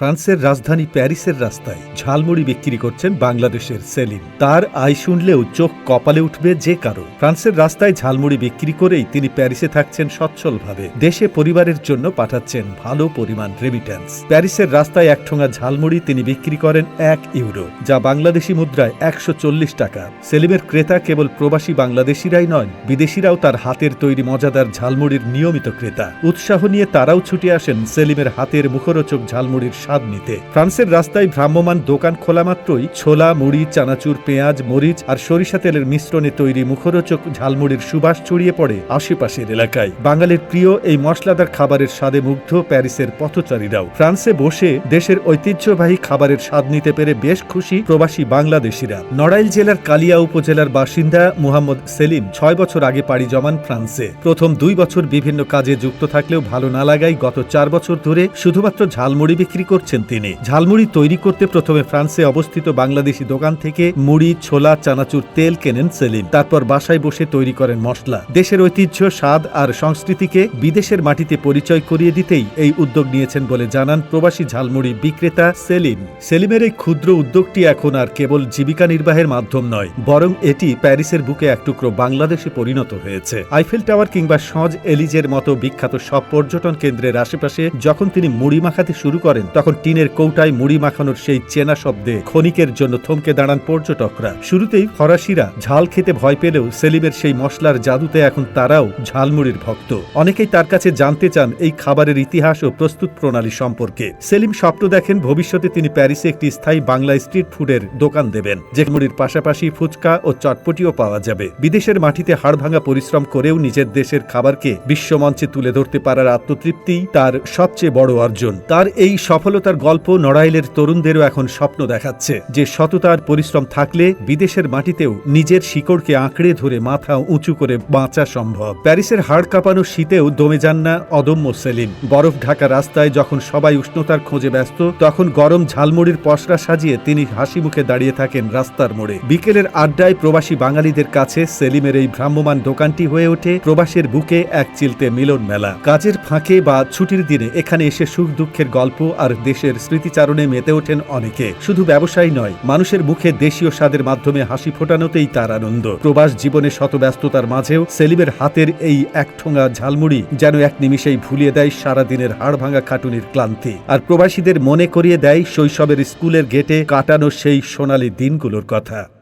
ফ্রান্সের রাজধানী প্যারিসের রাস্তায় ঝালমুড়ি বিক্রি করছেন বাংলাদেশের সেলিম। তার আয় শুনলেও চোখ কপালে উঠবে যে কারও। ফ্রান্সের রাস্তায় ঝালমুড়ি বিক্রি করেই তিনি প্যারিসে থাকছেন সচ্ছলভাবে। দেশে পরিবারের জন্য পাঠাচ্ছেন ভালো পরিমাণ রেমিট্যান্স প্যারিসের রাস্তায় এক ঠোঙা ঝালমুড়ি তিনি বিক্রি করেন এক ইউরো, যা বাংলাদেশি মুদ্রায় একশো চল্লিশ টাকা। সেলিমের ক্রেতা কেবল প্রবাসী বাংলাদেশিরাই নয় বিদেশিরাও তার হাতের তৈরি মজাদার ঝালমুড়ির নিয়মিত ক্রেতা। উৎসাহ নিয়ে তারাও ছুটে আসেন সেলিমের হাতের মুখরোচক ঝালমুড়ির স্বাদ নিতে। ফ্রান্সের রাস্তায় ভ্রাম্যমান দোকান খোলা মাত্রই ছোলা, মুড়ি, চানাচুর, পেঁয়াজ, মরিচ আর সরিষা তেলের মিশ্রণে তৈরি মুখরোচক ঝালমুড়ির সুবাস ছড়িয়ে পড়ে আশেপাশের এলাকায়। বাঙালির প্রিয় এই মশলাদার খাবারের স্বাদে মুগ্ধ প্যারিসের পথচারীরাও। ফ্রান্সে বসে দেশের ঐতিহ্যবাহী খাবারের স্বাদ নিতে পেরে বেশ খুশি প্রবাসী বাংলাদেশিরা। নড়াইল জেলার কালিয়া উপজেলার বাসিন্দা মুহাম্মদ সেলিম ছয় বছর আগে পাড়ি জমান ফ্রান্সে। প্রথম দুই বছর বিভিন্ন কাজে যুক্ত থাকলেও ভালো না লাগায় গত চার বছর ধরে শুধুমাত্র ঝালমুড়ি বিক্রি করছেন তিনি। ঝালমুড়ি তৈরি করতে প্রথমে ফ্রান্সে অবস্থিত বাংলাদেশি দোকান থেকে মুড়ি, ছোলা, চানাচুর, তেল কেনেন সেলিম। তারপর বাসায় বসে তৈরি করেন মশলা। দেশের ঐতিহ্য, স্বাদ আর সংস্কৃতিকে বিদেশের মাটিতে পরিচয় করিয়ে দিতেই এই উদ্যোগ নিয়েছেন বলে জানান প্রবাসী ঝালমুড়ি বিক্রেতা সেলিম। সেলিমের এই ক্ষুদ্র উদ্যোগটি এখন আর কেবল জীবিকা নির্বাহের মাধ্যম নয়, বরং এটি প্যারিসের বুকে এক টুকরো বাংলাদেশে পরিণত হয়েছে। আইফেল টাওয়ার কিংবা সজ এলিজের মতো বিখ্যাত সব পর্যটন কেন্দ্রের আশেপাশে যখন তিনি মুড়ি মাখাতে শুরু করেন তখন টিনের কৌটায় মুড়ি মাখানোর সেই চেনা শব্দে ক্ষণিকের জন্য থমকে দাঁড়ান পর্যটকরা। শুরুতেই ফরাসিরা ঝাল খেতে ভয় পেলেও সেলিমের সেই মশলার জাদুতে এখন তারাও ঝালমুড়ির ভক্ত। অনেকেই তার কাছে জানতে চান এই খাবারের ইতিহাস ও প্রস্তুত প্রণালী সম্পর্কে। সেলিম স্বপ্ন দেখেন ভবিষ্যতে তিনি প্যারিসে একটি স্থায়ী বাংলা স্ট্রিট ফুডের দোকান দেবেন মুড়ির পাশাপাশি ফুচকা ও চটপটিও পাওয়া যাবে। বিদেশের মাটিতে হাড়ভাঙা পরিশ্রম করেও নিজের দেশের খাবারকে বিশ্বমঞ্চে তুলে ধরতে পারার আত্মতৃপ্তি তার সবচেয়ে বড় অর্জন। তার এই সফলতার গল্প নড়াইলের তরুণদেরও এখন স্বপ্ন দেখাচ্ছে, যে সততার পরিশ্রম থাকলে বিদেশের মাটিতেও নিজের শিকড়কে আঁকড়ে ধরে মাথা উঁচু করে বাঁচা সম্ভব। প্যারিসের হাড় কাঁপানো শীতেও দমে যান না অদম্য সেলিম। বরফ ঢাকা রাস্তায় যখন সবাই উষ্ণতার খোঁজে ব্যস্ত, তখন গরম ঝালমুড়ির পসরা সাজিয়ে তিনি হাসি মুখে দাঁড়িয়ে থাকেন রাস্তার মোড়ে। বিকেলের আড্ডায় প্রবাসী বাঙালিদের কাছে সেলিমের এই ভ্রাম্যমান দোকানটি হয়ে ওঠে প্রবাসের বুকে এক চিলতে মিলন মেলা কাজের ফাঁকে বা ছুটির দিনে এখানে এসে সুখ দুঃখের গল্প আর দেশের স্মৃতিচারণে মেতে ওঠেন অনেকে। শুধু ব্যবসায়ী নয়, মানুষের মুখে দেশীয় স্বাদের মাধ্যমে হাসি ফোটানোতেই তার আনন্দ। প্রবাস জীবনে শতব্যস্ততার মাঝেও সেলিমের হাতের এই একঠোঙা ঝালমুড়ি যেন এক নিমিষেই ভুলিয়ে দেয় সারাদিনের হাড় ভাঙা খাটুনির ক্লান্তি। আর প্রবাসীদের মনে করিয়ে দেয় শৈশবের স্কুলের গেটে কাটানো সেই সোনালি দিনগুলোর কথা।